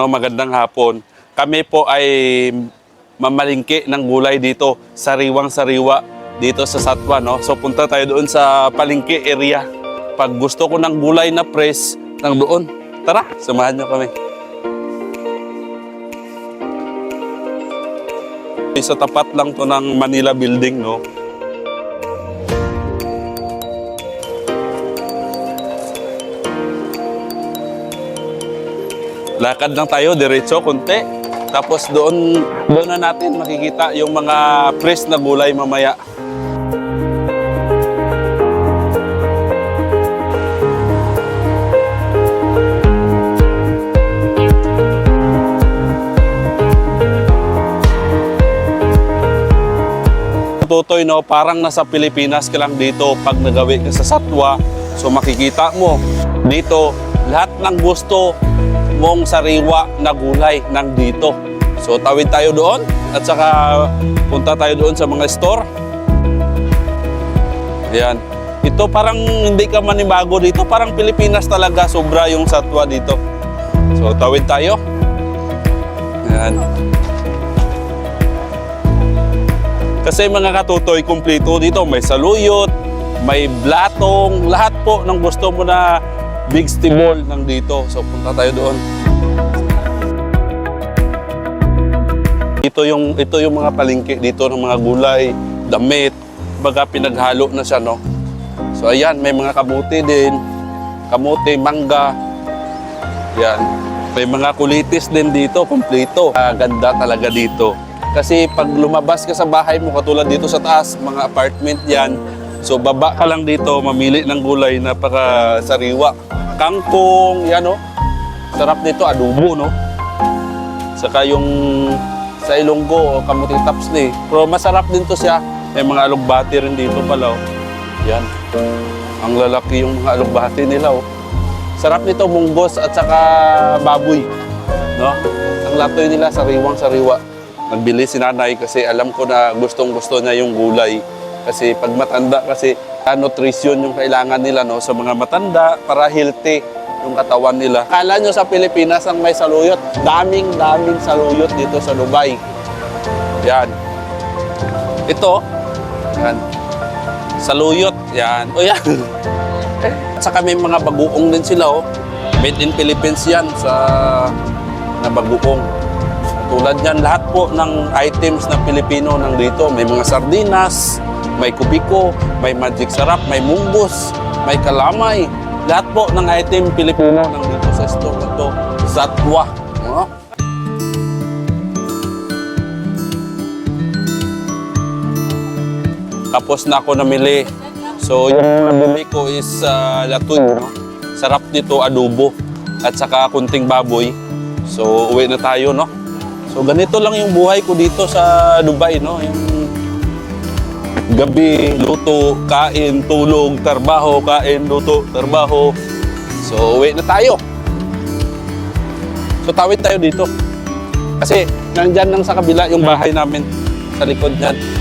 No, magandang hapon. Kami po ay mamalingki ng gulay dito, sariwang-sariwa dito sa Satwa. No? So punta tayo doon sa palingki area. Pag gusto ko ng gulay na press, nang doon. Tara, samahan niyo kami. Sa tapat lang to ng Manila Building, no? Lakad lang tayo, diretso, konti. Tapos doon, doon na natin makikita yung mga fresh na gulay mamaya. Tutoy, no, parang nasa Pilipinas ka lang dito pag nagawi ka sa Satwa. So makikita mo dito lahat ng gusto mong sariwa na gulay nang dito. So tawid tayo doon at saka punta tayo doon sa mga store. Ayan. Ito parang hindi ka manibago dito. Parang Pilipinas talaga. Sobra yung satwa dito. So tawid tayo. Ayan. Kasi mga katutoy, kumplito dito. May saluyot, may blatong, lahat po ng gusto mo na big stibol nang dito. So punta tayo doon. Ito yung ito yung mga palengke dito ng mga gulay, damit, baga pinaghalo na siya no. So ayan, may mga kamuti din. Kamuti, mangga. Yan. May mga kulitis din dito, kumpleto. Ah, ganda talaga dito. Kasi pag lumabas ka sa bahay mo, katulad dito sa taas, mga apartment yan. So baba ka lang dito, mamili ng gulay, napaka sariwa. Kangkong, yan no. Sarap nito, adobo no. Saka yung sa Ilonggo, kamuti taps ni. Pero masarap din to siya. May mga alugbati rin dito pala. Oh. Yan. Ang lalaki yung mga alugbati nila. Oh. Sarap nito munggos at saka baboy. No? Ang latoy nila sariwang sariwa. Nagbili si nanay kasi alam ko na gustong gusto niya yung gulay. Kasi pag matanda kasi ah, nutrition yung kailangan nila no sa mga matanda para healthy yung katawan nila. Kala nyo sa Pilipinas ang may saluyot. Daming daming saluyot dito sa Dubai. Yan. Ito. Yan. Saluyot. Yan. O yan. At saka may mga baguong din sila oh. Made in Philippines yan sa na baguong. Tulad yan, lahat po ng items na Pilipino nang dito. May mga sardinas, may kubiko, may magic sarap, may munggos, may kalamay. Lahat po ng item Pilipino nang dito sa store na to. Satwa. No? Tapos na ako namili. So, yung nabili ko is uh, latoy. No? Sarap nito, adobo. At saka kunting baboy. So, uwi na tayo, no? So, ganito lang yung buhay ko dito sa Dubai, no? Yung gabi, luto, kain, tulog, trabaho, kain, luto, trabaho. So, uwi na tayo. So, tawid tayo dito. Kasi, nandyan lang sa kabila yung bahay namin. Sa likod niyan.